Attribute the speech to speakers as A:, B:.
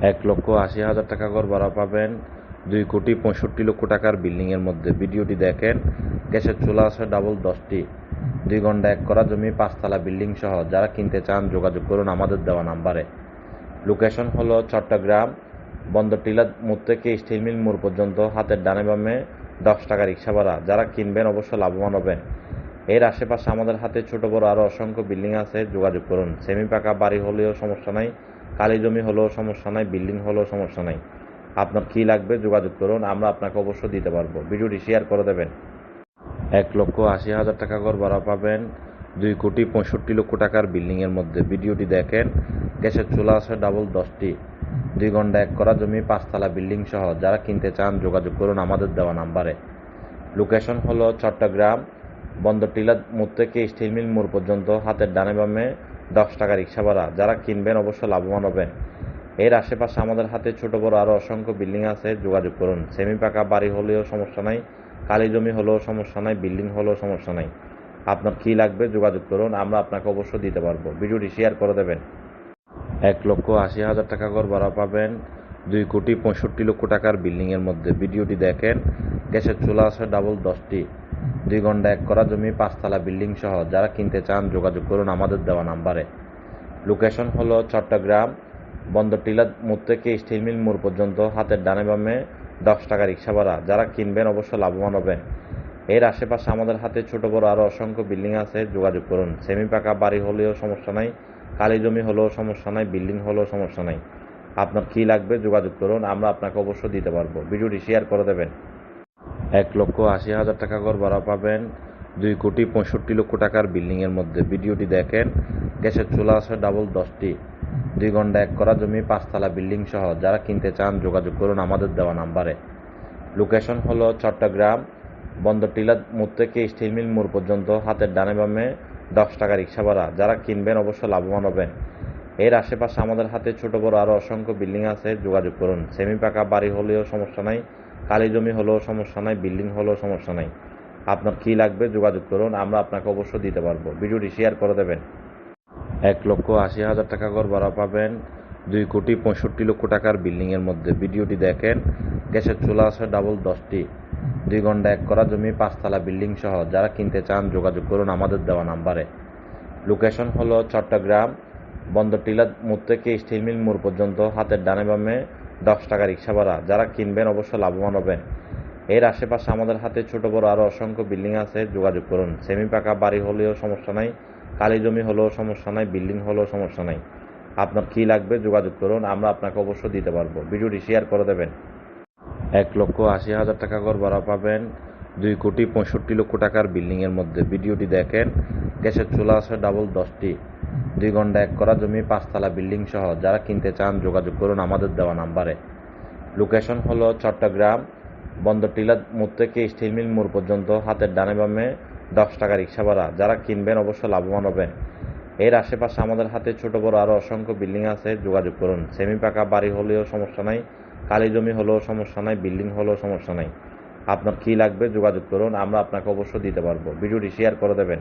A: এক লক্ষ আশি হাজার টাকা ঘর ভাড়া পাবেন। দুই কোটি পঁয়ষট্টি লক্ষ টাকার বিল্ডিংয়ের মধ্যে। ভিডিওটি দেখেন, গ্যাসের চুলা আছে ডাবল দশটি। দুই ঘণ্টা এক করা জমি, পাঁচতলা বিল্ডিং সহ। যারা কিনতে চান, যোগাযোগ করুন আমাদের দেওয়া নাম্বারে। লোকেশন হলো চট্টগ্রাম, বন্দর টিলা মোড় থেকে স্টিল মিল মোড় পর্যন্ত। হাতের ডানে বামে দশ টাকা রিক্সা ভাড়া। যারা কিনবেন, অবশ্য লাভবান হবেন। এর আশেপাশে আমাদের হাতে ছোট বড় আরও অসংখ্য বিল্ডিং আছে। যোগাযোগ করুন। সেমি পাকা বাড়ি হলেও সমস্যা নাই। কালি জমি হলেও সমস্যা নাই, বিল্ডিং হলেও সমস্যা নাই। আপনার কী লাগবে যোগাযোগ করুন, আমরা আপনাকে অবশ্য দিতে পারব। ভিডিওটি শেয়ার করে দেবেন। এক লক্ষ আশি হাজার টাকা ঘর ভাড়া পাবেন, দুই কোটি পঁয়ষট্টি লক্ষ টাকার বিল্ডিংয়ের মধ্যে। ভিডিওটি দেখেন, গ্যাসের চুলা আছে ডাবল দশটি। দুই ঘণ্টা এক করা জমি, পাঁচতলা বিল্ডিং সহ। যারা কিনতে চান, যোগাযোগ করুন আমাদের দেওয়া নাম্বারে। লোকেশন হলো চট্টগ্রাম, বন্দর টিলা মোড় থেকে স্টিল মিল মোড় পর্যন্ত, হাতের ডানে বামে দশ টাকা রিক্সা ভাড়া। যারা কিনবেন অবশ্য লাভবান হবেন। এর আশেপাশে আমাদের হাতে ছোট বড় আরও অসংখ্য বিল্ডিং আছে, যোগাযোগ করুন। সেমি পাকা বাড়ি হলেও সমস্যা নাই, কালি জমি হলেও সমস্যা নাই, বিল্ডিং হলেও সমস্যা নাই। আপনার কী লাগবে যোগাযোগ করুন, আমরা আপনাকে অবশ্য দিতে পারব। ভিডিওটি শেয়ার করে দেবেন। এক লক্ষ আশি হাজার টাকা ঘর ভাড়া পাবেন। দুই কোটি পঁয়ষট্টি লক্ষ টাকার বিল্ডিংয়ের মধ্যে। ভিডিওটি দেখেন, গ্যাসের চুলা আছে ডাবল দশটি। দুই ঘণ্টা এক করা জমি, পাঁচতলা বিল্ডিং সহ। যারা কিনতে চান, যোগাযোগ করুন আমাদের দেওয়া নাম্বারে। লোকেশন হলো চট্টগ্রাম, বন্দর টিলা মোড় থেকে স্টিল মিল মোড় পর্যন্ত, হাতের ডানে বামে দশ টাকা রিক্সা ভাড়া। যারা কিনবেন অবশ্য লাভবান হবেন। এর আশেপাশে আমাদের হাতে ছোট, বড় আরও অসংখ্য বিল্ডিং আছে, যোগাযোগ করুন। সেমি পাকা, বাড়ি হলেও সমস্যা নাই কালি জমি হলেও সমস্যা নাই, বিল্ডিং হলেও সমস্যা নাই। আপনার কী লাগবে যোগাযোগ করুন, আমরা আপনাকে অবশ্য দিতে পারব। ভিডিওটি শেয়ার করে দেবেন। এক লক্ষ আশি হাজার টাকা ঘর ভাড়া পাবেন, দুই কোটি পঁয়ষট্টি লক্ষ টাকার বিল্ডিংয়ের মধ্যে। ভিডিওটি দেখেন, গ্যাসের চুলা আছে ডাবল দশটি। দুই ঘণ্টা এক করা জমি, পাঁচতলা বিল্ডিং সহ। যারা কিনতে চান, যোগাযোগ করুন আমাদের দেওয়া নাম্বারে। লোকেশন হলো চট্টগ্রাম, বন্দর টিলা মোড় থেকে স্টিল মিল মোড় পর্যন্ত। হাতের ডানে বামে দশ টাকা রিক্সা ভাড়া। যারা কিনবেন, অবশ্য লাভবান হবেন। এর আশেপাশে আমাদের হাতে ছোট, বড় আরও অসংখ্য বিল্ডিং আছে, যোগাযোগ করুন। সেমি পাকা বাড়ি হলেও সমস্যা নাই কালি জমি হলেও সমস্যা নাই, বিল্ডিং হলেও সমস্যা নাই। আপনার কী লাগবে যোগাযোগ করুন, আমরা আপনাকে অবশ্য দিতে পারব। ভিডিওটি শেয়ার করে দেবেন। এক লক্ষ আশি হাজার টাকা ঘর ভাড়া পাবেন, দুই কোটি পঁয়ষট্টি লক্ষ টাকার বিল্ডিংয়ের মধ্যে। ভিডিওটি দেখেন, গ্যাসের চুলা আছে ডাবল দশটি। দুই ঘণ্টা এক করা জমি, পাঁচতলা বিল্ডিং সহ। যারা কিনতে চান, যোগাযোগ করুন আমাদের দেওয়া নাম্বারে। লোকেশন হলো চট্টগ্রাম বন্দর টিলা মোড় থেকে স্টিল মিল মোড় পর্যন্ত হাতের ডানে বামে দশ টাকা রিক্সা ভাড়া। যারা কিনবেন অবশ্য লাভবান হবেন। এর আশেপাশে আমাদের হাতে ছোট, বড় আরও অসংখ্য বিল্ডিং আছে, যোগাযোগ করুন। সেমি পাকা বাড়ি হলেও সমস্যা নাই কালি জমি হলেও সমস্যা নাই, বিল্ডিং হলেও সমস্যা নাই। আপনার কী লাগবে যোগাযোগ করুন, আমরা আপনাকে অবশ্য দিতে পারব। ভিডিওটি শেয়ার করে দেবেন। এক লক্ষ আশি হাজার টাকা ঘর ভাড়া পাবেন দুই কোটি পঁয়ষট্টি লক্ষ টাকার বিল্ডিংয়ের মধ্যে। ভিডিওটি দেখেন, গ্যাসের চুলা আছে ডাবল দশটি। দুই ঘণ্টা এক করা জমি, পাঁচতলা বিল্ডিং সহ। যারা কিনতে চান, যোগাযোগ করুন আমাদের দেওয়া নাম্বারে। লোকেশন হলো চট্টগ্রাম, বন্দর টিলা মোড় থেকে স্টিল মিল মোড় পর্যন্ত, হাতের ডানে বামে দশ টাকা রিক্সা ভাড়া। যারা কিনবেন অবশ্য লাভবান হবেন। এর আশেপাশে আমাদের হাতে ছোট, বড় আরও অসংখ্য বিল্ডিং আছে, যোগাযোগ করুন। সেমি পাকা, বাড়ি হলেও সমস্যা নাই কালি জমি হলেও সমস্যা নাই, বিল্ডিং হলেও সমস্যা নাই। আপনার কি লাগবে যোগাযোগ করুন আমরা আপনাকে অবশ্যই দিতে পারব। ভিডিওটি শেয়ার করে দেবেন।